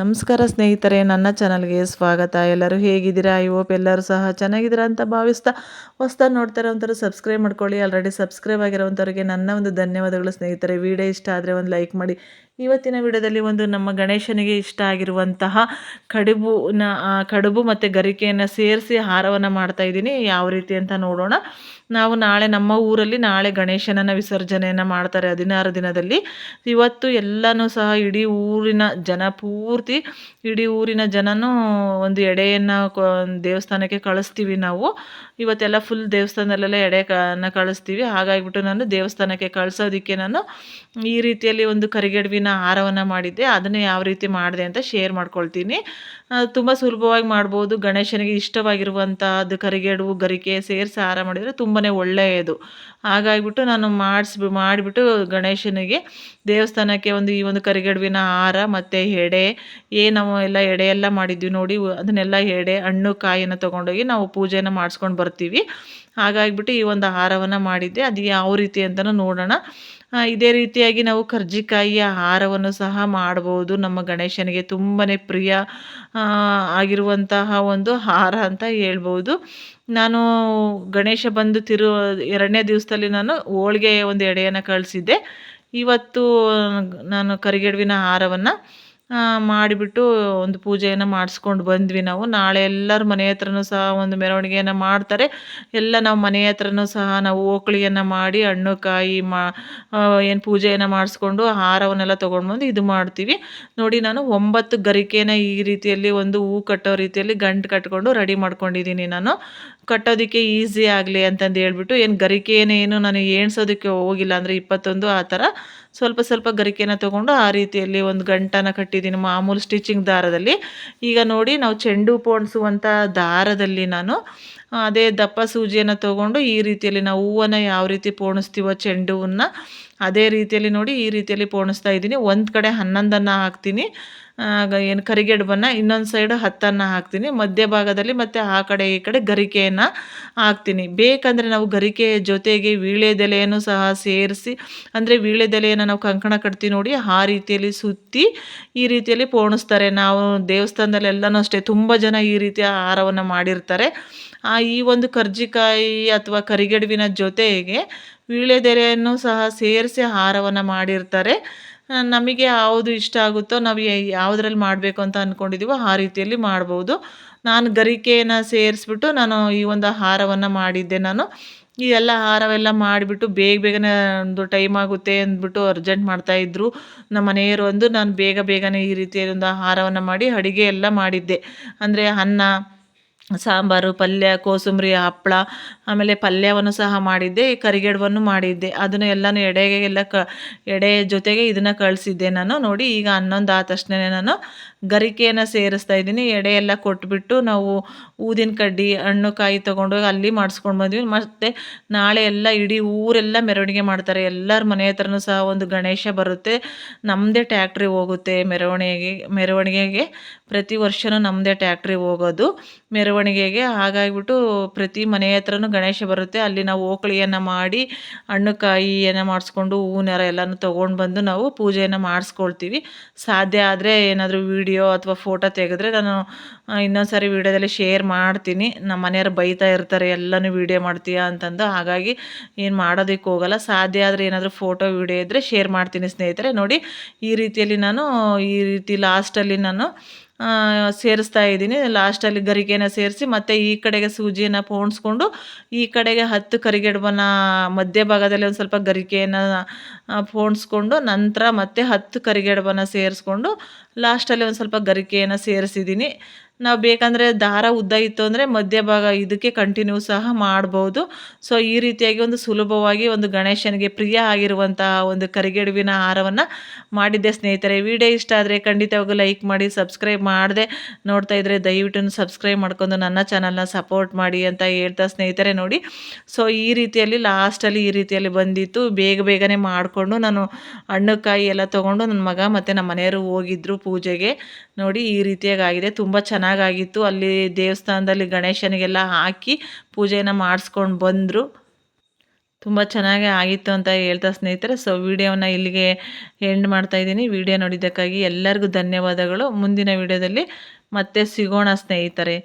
ನಮಸ್ಕಾರ ಸ್ನೇಹಿತರೆ, ನನ್ನ ಚಾನಲ್ಗೆ ಸ್ವಾಗತ. ಎಲ್ಲರೂ ಹೇಗಿದ್ದೀರಾ? ಐ ಹೋಪ್ ಎಲ್ಲರೂ ಸಹ ಚೆನ್ನಾಗಿದ್ದೀರಾ ಅಂತ ಭಾವಿಸ್ತಾ ಹೊಸ್ದಾಗಿ ನೋಡ್ತಾರೆ ಒಂಥರ ಸಬ್ಸ್ಕ್ರೈಬ್ ಮಾಡ್ಕೊಳ್ಳಿ. ಆಲ್ರೆಡಿ ಸಬ್ಸ್ಕ್ರೈಬ್ ಆಗಿರೋವಂಥವ್ರಿಗೆ ನನ್ನ ಒಂದು ಧನ್ಯವಾದಗಳು ಸ್ನೇಹಿತರೆ. ವಿಡಿಯೋ ಇಷ್ಟ ಆದರೆ ಒಂದು ಲೈಕ್ ಮಾಡಿ. ಇವತ್ತಿನ ವಿಡಿಯೋದಲ್ಲಿ ಒಂದು ನಮ್ಮ ಗಣೇಶನಿಗೆ ಇಷ್ಟ ಆಗಿರುವಂತಹ ಕಡುಬುನ ಕಡುಬು ಮತ್ತು ಗರಿಕೆಯನ್ನು ಸೇರಿಸಿ ಹಾರವನ್ನು ಮಾಡ್ತಾ ಇದ್ದೀನಿ. ಯಾವ ರೀತಿ ಅಂತ ನೋಡೋಣ. ನಾವು ನಾಳೆ ನಮ್ಮ ಊರಲ್ಲಿ ನಾಳೆ ಗಣೇಶನನ್ನ ವಿಸರ್ಜನೆಯನ್ನು ಮಾಡ್ತಾರೆ ಹದಿನಾರು ದಿನದಲ್ಲಿ. ಇವತ್ತು ಎಲ್ಲನೂ ಸಹ ಇಡೀ ಊರಿನ ಜನ ಪೂರ್ತಿ, ಇಡೀ ಊರಿನ ಜನನೂ ಒಂದು ಎಡೆಯನ್ನು ದೇವಸ್ಥಾನಕ್ಕೆ ಕಳಿಸ್ತೀವಿ ನಾವು. ಇವತ್ತೆಲ್ಲ ಫುಲ್ ದೇವಸ್ಥಾನದಲ್ಲೆಲ್ಲ ಎಡೆ ಕಳಿಸ್ತೀವಿ. ಹಾಗಾಗಿಬಿಟ್ಟು ನಾನು ದೇವಸ್ಥಾನಕ್ಕೆ ಕಳಿಸೋದಕ್ಕೆ ನಾನು ಈ ರೀತಿಯಲ್ಲಿ ಒಂದು ಕರಿಗಡುವಿನ ಹಾರವನ್ನು ಮಾಡಿದ್ದೆ, ಅದನ್ನು ಯಾವ ರೀತಿ ಮಾಡಿದೆ ಅಂತ ಶೇರ್ ಮಾಡ್ಕೊಳ್ತೀನಿ. ತುಂಬ ಸುಲಭವಾಗಿ ಮಾಡ್ಬೋದು. ಗಣೇಶನಿಗೆ ಇಷ್ಟವಾಗಿರುವಂಥದ್ದು ಕರಿಗೆಡುವು ಗರಿಕೆ ಸೇರಿಸಿ ಹಾರ ಮಾಡಿದರೆ ತುಂಬಾ ಒಳ್ಳೆಯದು. ಹಾಗಾಗಿಬಿಟ್ಟು ನಾನು ಮಾಡಿಸ್ಬಿ, ಮಾಡಿಬಿಟ್ಟು ಗಣೇಶನಿಗೆ ದೇವಸ್ಥಾನಕ್ಕೆ ಒಂದು ಈ ಒಂದು ಕರಿಗೆಡುವಿನ ಹಾರ ಮತ್ತು ಎಡೆ ಏನು ನಾವು ಎಲ್ಲ ಎಡೆ ಎಲ್ಲ ಮಾಡಿದ್ವಿ ನೋಡಿ, ಅದನ್ನೆಲ್ಲ ಎಡೆ, ಹಣ್ಣು, ಕಾಯಿಯನ್ನು ತೊಗೊಂಡೋಗಿ ನಾವು ಪೂಜೆನ ಮಾಡಿಸ್ಕೊಂಡು ಬರ್ತೀವಿ. ಹಾಗಾಗಿಬಿಟ್ಟು ಈ ಒಂದು ಹಾರವನ್ನು ಮಾಡಿದ್ದೆ. ಅದು ಯಾವ ರೀತಿ ಅಂತಲೂ ನೋಡೋಣ. ಇದೇ ರೀತಿಯಾಗಿ ನಾವು ಕರ್ಜಿಕಾಯಿಯ ಹಾರವನ್ನು ಸಹ ಮಾಡ್ಬೋದು. ನಮ್ಮ ಗಣೇಶನಿಗೆ ತುಂಬಾ ಪ್ರಿಯ ಆಗಿರುವಂತಹ ಒಂದು ಹಾರ ಅಂತ ಹೇಳ್ಬೋದು. ನಾನು ಗಣೇಶ ಬಂದು ತಿರು, ಎರಡನೇ ದಿವಸದಲ್ಲಿ ನಾನು ಹೋಳಿಗೆಯ ಒಂದು ಎಡೆಯನ್ನು ಕಳಿಸಿದ್ದೆ. ಇವತ್ತು ನಾನು ಕರಿಗಡುವಿನ ಹಾರವನ್ನು ಮಾಡಿಬಿಟ್ಟು ಒಂದು ಪೂಜೆಯನ್ನು ಮಾಡಿಸ್ಕೊಂಡು ಬಂದ್ವಿ ನಾವು. ನಾಳೆ ಎಲ್ಲರ ಮನೆ ಹತ್ರನೂ ಸಹ ಒಂದು ಮೆರವಣಿಗೆಯನ್ನು ಮಾಡ್ತಾರೆ. ಎಲ್ಲ ನಾವು ಮನೆ ಹತ್ರನೂ ಸಹ ನಾವು ಓಕಳಿಯನ್ನು ಮಾಡಿ ಹಣ್ಣು ಕಾಯಿ ಮಾ ಏನು ಪೂಜೆಯನ್ನು ಮಾಡಿಸ್ಕೊಂಡು ಹಾರವನ್ನೆಲ್ಲ ತೊಗೊಂಡು ಬಂದು ಇದು ಮಾಡ್ತೀವಿ. ನೋಡಿ ನಾನು ಒಂಬತ್ತು ಗರಿಕೆನ ಈ ರೀತಿಯಲ್ಲಿ ಒಂದು ಹೂ ಕಟ್ಟೋ ರೀತಿಯಲ್ಲಿ ಗಂಟು ಕಟ್ಕೊಂಡು ರೆಡಿ ಮಾಡ್ಕೊಂಡಿದ್ದೀನಿ ನಾನು. ಕಟ್ಟೋದಕ್ಕೆ ಈಸಿ ಆಗಲಿ ಅಂತಂದು ಹೇಳ್ಬಿಟ್ಟು ಏನು ಗರಿಕೆ ಏನು ನಾನು ಏಣ್ಸೋದಕ್ಕೆ ಹೋಗಿಲ್ಲ ಅಂದರೆ ಇಪ್ಪತ್ತೊಂದು ಆ ಥರ ಸ್ವಲ್ಪ ಸ್ವಲ್ಪ ಗರಿಕೆನ ತೊಗೊಂಡು ಆ ರೀತಿಯಲ್ಲಿ ಒಂದು ಗಂಟನ ಕಟ್ಟಿದ್ದೀನಿ ಮಾಮೂಲು ಸ್ಟಿಚಿಂಗ್ ದಾರದಲ್ಲಿ. ಈಗ ನೋಡಿ ನಾವು ಚೆಂಡು ಪೋಣಿಸುವಂಥ ದಾರದಲ್ಲಿ ನಾನು ಅದೇ ದಪ್ಪ ಸೂಜಿಯನ್ನು ತೊಗೊಂಡು ಈ ರೀತಿಯಲ್ಲಿ ನಾವು ಹೂವನ್ನು ಯಾವ ರೀತಿ ಪೋಣಿಸ್ತೀವೋ ಚೆಂಡು ಹೂವನ್ನು ಅದೇ ರೀತಿಯಲ್ಲಿ ನೋಡಿ ಈ ರೀತಿಯಲ್ಲಿ ಪೋಣಿಸ್ತಾ ಇದ್ದೀನಿ. ಒಂದು ಕಡೆ ಹನ್ನೊಂದನ್ನು ಹಾಕ್ತೀನಿ. ಏನು ಕರಿಗೆಡ್ಬನ್ನು ಇನ್ನೊಂದು ಸೈಡು ಹತ್ತನ್ನು ಹಾಕ್ತೀನಿ. ಮಧ್ಯಭಾಗದಲ್ಲಿ ಮತ್ತು ಆ ಕಡೆ ಈ ಕಡೆ ಗರಿಕೆಯನ್ನು ಹಾಕ್ತೀನಿ. ಬೇಕಂದರೆ ನಾವು ಗರಿಕೆಯ ಜೊತೆಗೆ ವೀಳ್ಯದೆಲೆಯನ್ನು ಸಹ ಸೇರಿಸಿ, ಅಂದರೆ ವೀಳ್ಯದೆಲೆಯನ್ನು ನಾವು ಕಂಕಣ ಕಟ್ತೀವಿ ನೋಡಿ ಆ ರೀತಿಯಲ್ಲಿ ಸುತ್ತಿ ಈ ರೀತಿಯಲ್ಲಿ ಪೋಣಿಸ್ತಾರೆ. ನಾವು ದೇವಸ್ಥಾನದಲ್ಲೆಲ್ಲನೂ ಅಷ್ಟೇ, ತುಂಬ ಜನ ಈ ರೀತಿಯ ಆಹಾರವನ್ನು ಮಾಡಿರ್ತಾರೆ. ಆ ಈ ಒಂದು ಕರ್ಜಿಕಾಯಿ ಅಥವಾ ಕರಿಗಡುವಿನ ಜೊತೆಗೆ ವೀಳ್ಯದೆಲೆಯನ್ನು ಸಹ ಸೇರಿಸಿ ಹಾರವನ್ನು ಮಾಡಿರ್ತಾರೆ. ನಮಗೆ ಯಾವುದು ಇಷ್ಟ ಆಗುತ್ತೋ ನಾವು ಯಾವುದ್ರಲ್ಲಿ ಮಾಡಬೇಕು ಅಂತ ಅಂದ್ಕೊಂಡಿದ್ದೀವೋ ಆ ರೀತಿಯಲ್ಲಿ ಮಾಡ್ಬೋದು. ನಾನು ಗರಿಕೆಯನ್ನು ಸೇರಿಸ್ಬಿಟ್ಟು ನಾನು ಈ ಒಂದು ಹಾರವನ್ನು ಮಾಡಿದ್ದೆ ನಾನು. ಈ ಎಲ್ಲ ಹಾರವೆಲ್ಲ ಮಾಡಿಬಿಟ್ಟು ಬೇಗ ಬೇಗನೆ ಒಂದು ಟೈಮ್ ಆಗುತ್ತೆ ಅಂದ್ಬಿಟ್ಟು ಅರ್ಜೆಂಟ್ ಮಾಡ್ತಾಯಿದ್ರು ನಮ್ಮ ಮನೆಯವರು ಒಂದು ನಾನು ಬೇಗ ಬೇಗನೆ ಈ ರೀತಿಯ ಒಂದು ಆಹಾರವನ್ನು ಮಾಡಿ ಅಡುಗೆ ಎಲ್ಲ ಮಾಡಿದ್ದೆ. ಅಂದರೆ ಅನ್ನ ಸಾಂಬಾರು, ಪಲ್ಯ, ಕೋಸಂಬರಿ, ಹಪ್ಪಳ, ಆಮೇಲೆ ಪಲ್ಯವನ್ನು ಸಹ ಮಾಡಿದ್ದೆ, ಕರಿಗಡುವನ್ನು ಮಾಡಿದ್ದೆ. ಅದನ್ನು ಎಲ್ಲನೂ ಎಡೆಗೆ ಎಲ್ಲ ಕ, ಎಡೆ ಜೊತೆಗೆ ಇದನ್ನು ಕಳಿಸಿದ್ದೆ ನಾನು. ನೋಡಿ, ಈಗ ಹನ್ನೊಂದು ಆದ ತಕ್ಷಣ ನಾನು ಗರಿಕೆಯನ್ನು ಸೇರಿಸ್ತಾ ಇದ್ದೀನಿ. ಎಡೆ ಎಲ್ಲ ಕೊಟ್ಬಿಟ್ಟು ನಾವು ಊದಿನ ಕಡ್ಡಿ ಹಣ್ಣು ಕಾಯಿ ತೊಗೊಂಡೋಗಿ ಅಲ್ಲಿ ಮಾಡಿಸ್ಕೊಂಡು ಬಂದ್ವಿ. ಮತ್ತು ನಾಳೆ ಎಲ್ಲ ಇಡೀ ಊರೆಲ್ಲ ಮೆರವಣಿಗೆ ಮಾಡ್ತಾರೆ. ಎಲ್ಲರ ಮನೆ ಹತ್ರನೂ ಸಹ ಒಂದು ಗಣೇಶ ಬರುತ್ತೆ. ನಮ್ಮದೇ ಟ್ಯಾಕ್ಟ್ರಿ ಹೋಗುತ್ತೆ ಮೆರವಣಿಗೆ, ಮೆರವಣಿಗೆಗೆ. ಪ್ರತಿ ವರ್ಷವೂ ನಮ್ಮದೇ ಟ್ಯಾಕ್ಟ್ರಿ ಹೋಗೋದು. ಮೆರವಣಿಗೆಗೆ ಹಾಗಾಗಿಬಿಟ್ಟು ಪ್ರತಿ ಮನೆ ಹತ್ರನೂ ಗಣೇಶ ಬರುತ್ತೆ. ಅಲ್ಲಿ ನಾವು ಓಕಳಿಯನ್ನು ಮಾಡಿ, ಹಣ್ಣು ಕಾಯಿಯನ್ನು ಮಾಡಿಸ್ಕೊಂಡು, ಹೂವಿನಾರ ಎಲ್ಲನೂ ತೊಗೊಂಡು ಬಂದು ನಾವು ಪೂಜೆಯನ್ನು ಮಾಡಿಸ್ಕೊಳ್ತೀವಿ. ಸಾಧ್ಯ ಆದರೆ ಏನಾದರೂ ವೀಡಿಯೋ ಅಥವಾ ಫೋಟೋ ತೆಗೆದ್ರೆ ನಾನು ಇನ್ನೊಂದು ಸಾರಿ ವೀಡಿಯೋದಲ್ಲಿ ಶೇರ್ ಮಾಡ್ತೀನಿ. ನಮ್ಮ ಮನೆಯವ್ರು ಬೈತಾ ಇರ್ತಾರೆ, ಎಲ್ಲನೂ ವೀಡಿಯೋ ಮಾಡ್ತೀಯಾ? ಅಂತಂದು. ಹಾಗಾಗಿ ಏನು ಮಾಡೋದಕ್ಕೆ ಹೋಗಲ್ಲ. ಸಾಧ್ಯ ಆದರೆ ಏನಾದರೂ ಫೋಟೋ, ವೀಡಿಯೋ ಇದ್ದರೆ ಶೇರ್ ಮಾಡ್ತೀನಿ ಸ್ನೇಹಿತರೆ. ನೋಡಿ, ಈ ರೀತಿಯಲ್ಲಿ ನಾನು, ಈ ರೀತಿ ಲಾಸ್ಟಲ್ಲಿ ನಾನು ಸೇರಿಸ್ತಾ ಇದ್ದೀನಿ. ಲಾಸ್ಟಲ್ಲಿ ಗರಿಗೆನ ಸೇರಿಸಿ, ಮತ್ತು ಈ ಕಡೆಗೆ ಸೂಜಿಯನ್ನು ಪೋಣಿಸ್ಕೊಂಡು, ಈ ಕಡೆಗೆ ಹತ್ತು ಮಧ್ಯ ಮಧ್ಯಭಾಗದಲ್ಲಿ ಒಂದು ಸ್ವಲ್ಪ ಗರಿಕೆಯನ್ನು ಪೋಣಿಸ್ಕೊಂಡು, ನಂತರ ಮತ್ತೆ ಹತ್ತು ಕರಿಗಡುಬನ್ನು ಸೇರಿಸ್ಕೊಂಡು ಲಾಸ್ಟಲ್ಲಿ ಒಂದು ಸ್ವಲ್ಪ ಗರಿಕೆಯನ್ನು ಸೇರಿಸಿದ್ದೀನಿ. ನಾವು ಬೇಕಂದರೆ ದಾರ ಉದ್ದ ಇತ್ತು ಅಂದರೆ ಮಧ್ಯಭಾಗ ಇದಕ್ಕೆ ಕಂಟಿನ್ಯೂ ಸಹ ಮಾಡ್ಬೋದು. ಸೊ ಈ ರೀತಿಯಾಗಿ ಒಂದು ಸುಲಭವಾಗಿ ಒಂದು ಗಣೇಶನಿಗೆ ಪ್ರಿಯ ಆಗಿರುವಂತಹ ಒಂದು ಕರಿಗೆಡುವಿನ ಹಾರವನ್ನು ಮಾಡಿದ್ದೆ ಸ್ನೇಹಿತರೆ. ವಿಡಿಯೋ ಇಷ್ಟ ಆದರೆ ಖಂಡಿತವಾಗೂ ಲೈಕ್ ಮಾಡಿ, ಸಬ್ಸ್ಕ್ರೈಬ್ ಮಾಡದೆ. ನೋಡ್ತಾ ಇದ್ದರೆ ದಯವಿಟ್ಟು ಸಬ್ಸ್ಕ್ರೈಬ್ ಮಾಡ್ಕೊಂಡು ನನ್ನ ಚಾನಲ್ನ ಸಪೋರ್ಟ್ ಮಾಡಿ ಅಂತ ಹೇಳ್ತಾ ಸ್ನೇಹಿತರೆ ನೋಡಿ. ಸೊ ಈ ರೀತಿಯಲ್ಲಿ ಲಾಸ್ಟಲ್ಲಿ ಈ ರೀತಿಯಲ್ಲಿ ಬಂದಿತ್ತು. ಬೇಗ ಬೇಗನೆ ಮಾಡಿಕೊಂಡು ನಾನು ಹಣ್ಣು ಕಾಯಿ ಎಲ್ಲ ತೊಗೊಂಡು ನನ್ನ ಮಗ ಮತ್ತು ನಮ್ಮ ಮನೆಯವರು ಹೋಗಿದ್ರು ಪೂಜೆಗೆ. ನೋಡಿ ಈ ರೀತಿಯಾಗಿ ಆಗಿದೆ. ತುಂಬ ಚೆನ್ನಾಗಾಗಿತ್ತು. ಅಲ್ಲಿ ದೇವಸ್ಥಾನದಲ್ಲಿ ಗಣೇಶನಿಗೆಲ್ಲ ಹಾಕಿ ಪೂಜೆನ ಮಾಡಿಸ್ಕೊಂಡು ಬಂದರು. ತುಂಬ ಚೆನ್ನಾಗಿ ಆಗಿತ್ತು ಅಂತ ಹೇಳ್ತಾ ಸ್ನೇಹಿತರೆ. ಸೊ ವಿಡಿಯೋನ ಇಲ್ಲಿಗೆ ಎಂಡ್ ಮಾಡ್ತಾ ಇದ್ದೀನಿ. ವಿಡಿಯೋ ನೋಡಿದ್ದಕ್ಕಾಗಿ ಎಲ್ಲರಿಗೂ ಧನ್ಯವಾದಗಳು. ಮುಂದಿನ ವಿಡಿಯೋದಲ್ಲಿ ಮತ್ತೆ ಸಿಗೋಣ ಸ್ನೇಹಿತರೆ.